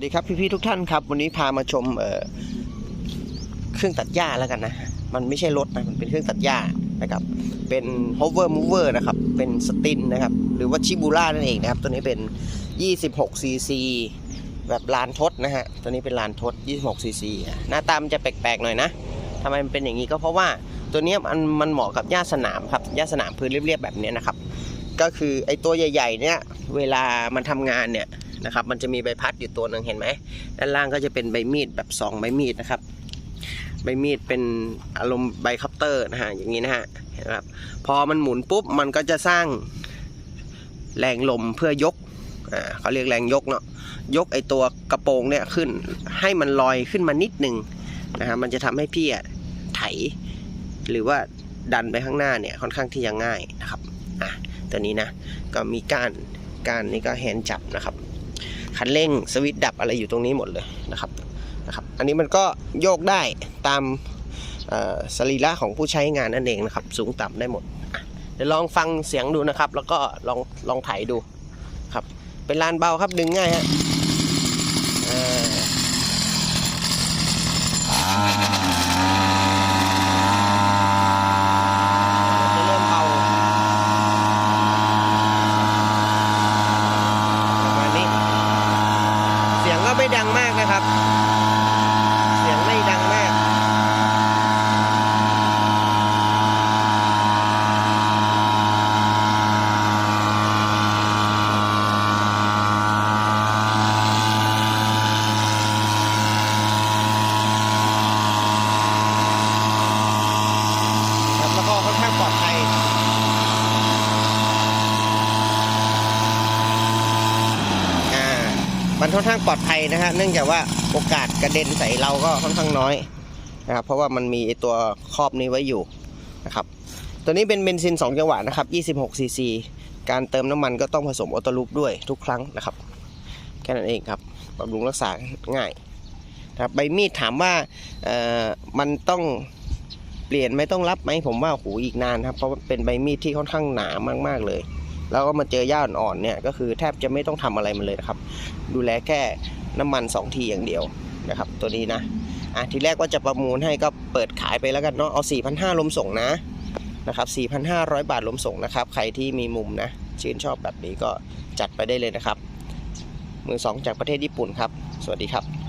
วัสดีครับพี่ๆทุกท่านครับวันนี้พามาชมเเครื่องตัดหญ้าแล้วกันนะ มันไม่ใช่รถนะมันเป็นเครื่องตัดหญ้านะครับ เป็น hover mover นะครับ เป็นสตินนะครับ หรือว่าชิบูร่านั่นเองนะครับ ตัวนี้เป็น 26 cc แบบลานทดนะฮะตัวนี้เป็นลานทด 26 cc หน้าตามันจะแปลกๆหน่อยนะทำไมมันเป็นอย่างนี้ก็เพราะว่าตัวนี้มันมันเหมาะกับหญ้าสนามครับหญ้าสนามพื้นเรียบๆแบบนี้นะครับ ก็คือไอ้ตัวใหญ่ ๆ เนี่ยเวลามันทำงานเนี่ย นะครับ มันจะมีใบพัดอยู่ตัวหนึ่งเห็นไหมด้านล่างก็จะเป็นใบมีดแบบสองใบมีดนะครับ ใบมีดเป็นอารมณ์ใบคัพเตอร์นะฮะอย่างนี้นะฮะเห็นครับ พอมันหมุนปุ๊บมันก็จะสร้างแรงลมเพื่อยกอเขาเรียกแรงยกเนาะยกไอตัวกระโปรงเนี่ยขึ้น ให้มันลอยขึ้นมานิดหนึ่งนะฮะมันจะทำให้พี่อะไถ หรือว่าดันไปข้างหน้าเนี่ยค่อนข้างที่จะง่ายนะครับอะตัวนี้นะก็มีการการนี่ก็แฮนด์จับนะครับ คันเร่งสวิตช์ดับอะไรอยู่ตรงนี้หมดเลยนะครับนะครับ อันนี้มันก็โยกได้ตามสรีระของผู้ใช้งานนั่นเองนะครับ สูงต่ำได้หมด เดี๋ยวลองฟังเสียงดูนะครับ แล้วก็ลองลองถ่ายดูครับ เป็นลานเบาครับดึงง่ายฮะอ่ามันจะเริ่มเบาประมาณนี้ เสียง ก็ไม่ดังมากนะครับ เสียงไม่ดังมาก ครับแล้วก็ค่อนข้างปลอดภัย อ่า มันค่อนข้างปลอดภัยนะฮะเนื่องจากว่าโอกาสกระเด็นใส่เราก็ค่อนข้างน้อยนะครับเพราะว่ามันมีตัวครอบนี้ไว้อยู่นะครับตัวนี้เป็นเบนซิน 2 จังหวะนะครับ 26 ซีซีการเติมน้ำมันก็ต้องผสมออโตลูปด้วยทุกครั้งนะครับแค่นั้นเองครับบำรุงรักษาง่ายนะครับใบมีดถามว่าเออมันต้องเปลี่ยนไหมต้องรับไหมผมว่าโอ้โหอีกนานครับเพราะเป็นใบมีดที่ค่อนข้างหนามาก ๆ เลย แล้วก็มาเจอหญ้าอ่อนๆเนี่ยก็คือแทบจะไม่ต้องทำอะไรมันเลยนะครับ ดูแลแค่น้ำมัน 2 ทีอย่างเดียวนะครับ ตัวนี้นะอะทีแรกว่าจะประมูลให้ก็เปิดขายไปแล้วกันเนาะเอา4,500ลมส่งนะนะครับ4,500 บาทลมส่งนะครับ ใครที่มีมุมนะชื่นชอบแบบนี้ก็จัดไปได้เลยนะครับ มือสองจากประเทศญี่ปุ่นครับ สวัสดีครับ